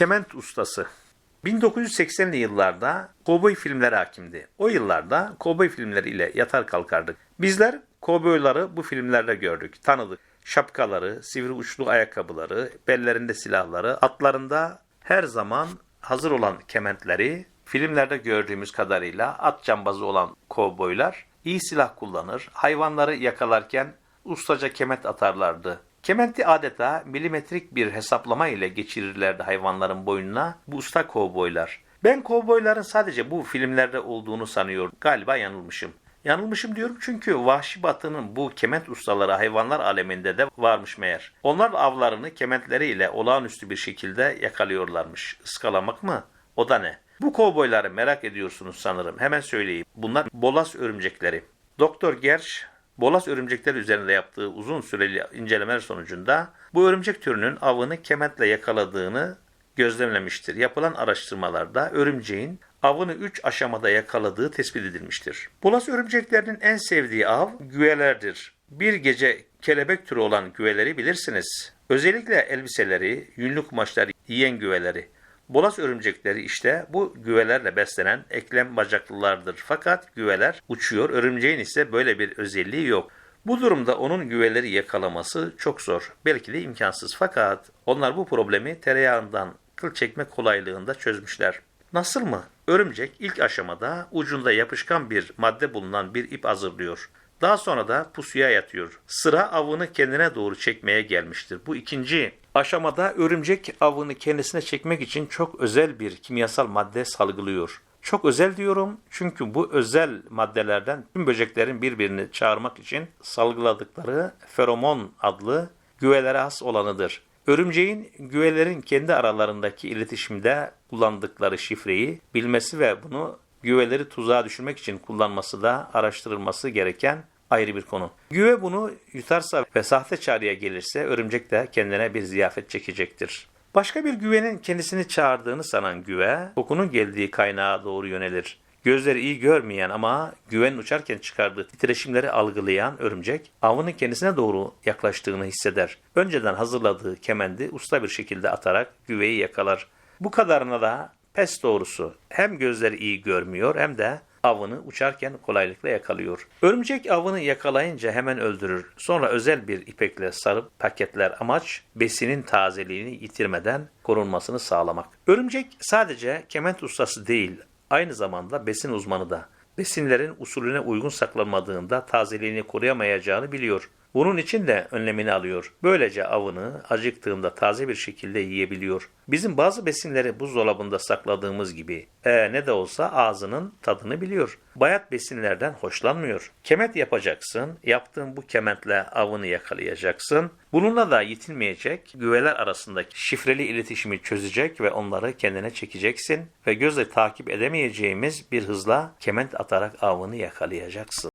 Kement ustası. 1980'li yıllarda kovboy filmleri hakimdi. O yıllarda kovboy filmleri ile yatar kalkardık. Bizler kovboyları bu filmlerde gördük, tanıdık. Şapkaları, sivri uçlu ayakkabıları, bellerinde silahları, atlarında her zaman hazır olan kementleri, filmlerde gördüğümüz kadarıyla at cambazı olan kovboylar iyi silah kullanır, hayvanları yakalarken ustaca kemet atarlardı. Kementi adeta milimetrik bir hesaplama ile geçirirlerdi hayvanların boynuna bu usta kovboylar. Ben kovboyların sadece bu filmlerde olduğunu sanıyorum. Galiba yanılmışım. Yanılmışım diyorum çünkü Vahşi Batı'nın bu kement ustaları hayvanlar aleminde de varmış meğer. Onlar avlarını kementleriyle olağanüstü bir şekilde yakalıyorlarmış. Iskalamak mı? O da ne? Bu kovboyları merak ediyorsunuz sanırım. Hemen söyleyeyim. Bunlar bolas örümcekleri. Doktor Gersh bolas örümcekler üzerinde yaptığı uzun süreli incelemeler sonucunda bu örümcek türünün avını kementle yakaladığını gözlemlemiştir. Yapılan araştırmalarda örümceğin avını 3 aşamada yakaladığı tespit edilmiştir. Bolas örümceklerinin en sevdiği av güvelerdir. Bir gece kelebek türü olan güveleri bilirsiniz. Özellikle elbiseleri, yünlü kumaşları yiyen güveleri. Bolas örümcekleri işte bu güvelerle beslenen eklem bacaklılardır. Fakat güveler uçuyor, örümceğin ise böyle bir özelliği yok. Bu durumda onun güveleri yakalaması çok zor. Belki de imkansız. Fakat onlar bu problemi tereyağından kıl çekme kolaylığında çözmüşler. Nasıl mı? Örümcek ilk aşamada ucunda yapışkan bir madde bulunan bir ip hazırlıyor. Daha sonra da pusuya yatıyor. Sıra avını kendine doğru çekmeye gelmiştir. Bu ikinci aşamada örümcek avını kendisine çekmek için çok özel bir kimyasal madde salgılıyor. Çok özel diyorum çünkü bu özel maddelerden tüm böceklerin birbirini çağırmak için salgıladıkları feromon adlı güvelere has olanıdır. Örümceğin güvelerin kendi aralarındaki iletişimde kullandıkları şifreyi bilmesi ve bunu güveleri tuzağa düşürmek için kullanması da araştırılması gereken ayrı bir konu. Güve bunu yutarsa ve sahte çağrıya gelirse örümcek de kendine bir ziyafet çekecektir. Başka bir güvenin kendisini çağırdığını sanan güve, kokunun geldiği kaynağa doğru yönelir. Gözleri iyi görmeyen ama güvenin uçarken çıkardığı titreşimleri algılayan örümcek, avının kendisine doğru yaklaştığını hisseder. Önceden hazırladığı kemendi usta bir şekilde atarak güveyi yakalar. Bu kadarına da pes doğrusu hem gözleri iyi görmüyor hem de avını uçarken kolaylıkla yakalıyor. Örümcek avını yakalayınca hemen öldürür. Sonra özel bir ipekle sarıp paketler amaç besinin tazeliğini yitirmeden korunmasını sağlamak. Örümcek sadece kement ustası değil, aynı zamanda besin uzmanı da. Besinlerin usulüne uygun saklanmadığında tazeliğini koruyamayacağını biliyor. Bunun için de önlemini alıyor. Böylece avını acıktığında taze bir şekilde yiyebiliyor. Bizim bazı besinleri buzdolabında sakladığımız gibi e, ne de olsa ağzının tadını biliyor. Bayat besinlerden hoşlanmıyor. Kemet yapacaksın. Yaptığın bu kementle avını yakalayacaksın. Bununla da yetinmeyecek. Güveler arasındaki şifreli iletişimi çözecek ve onları kendine çekeceksin ve gözle takip edemeyeceğimiz bir hızla kement atarak avını yakalayacaksın.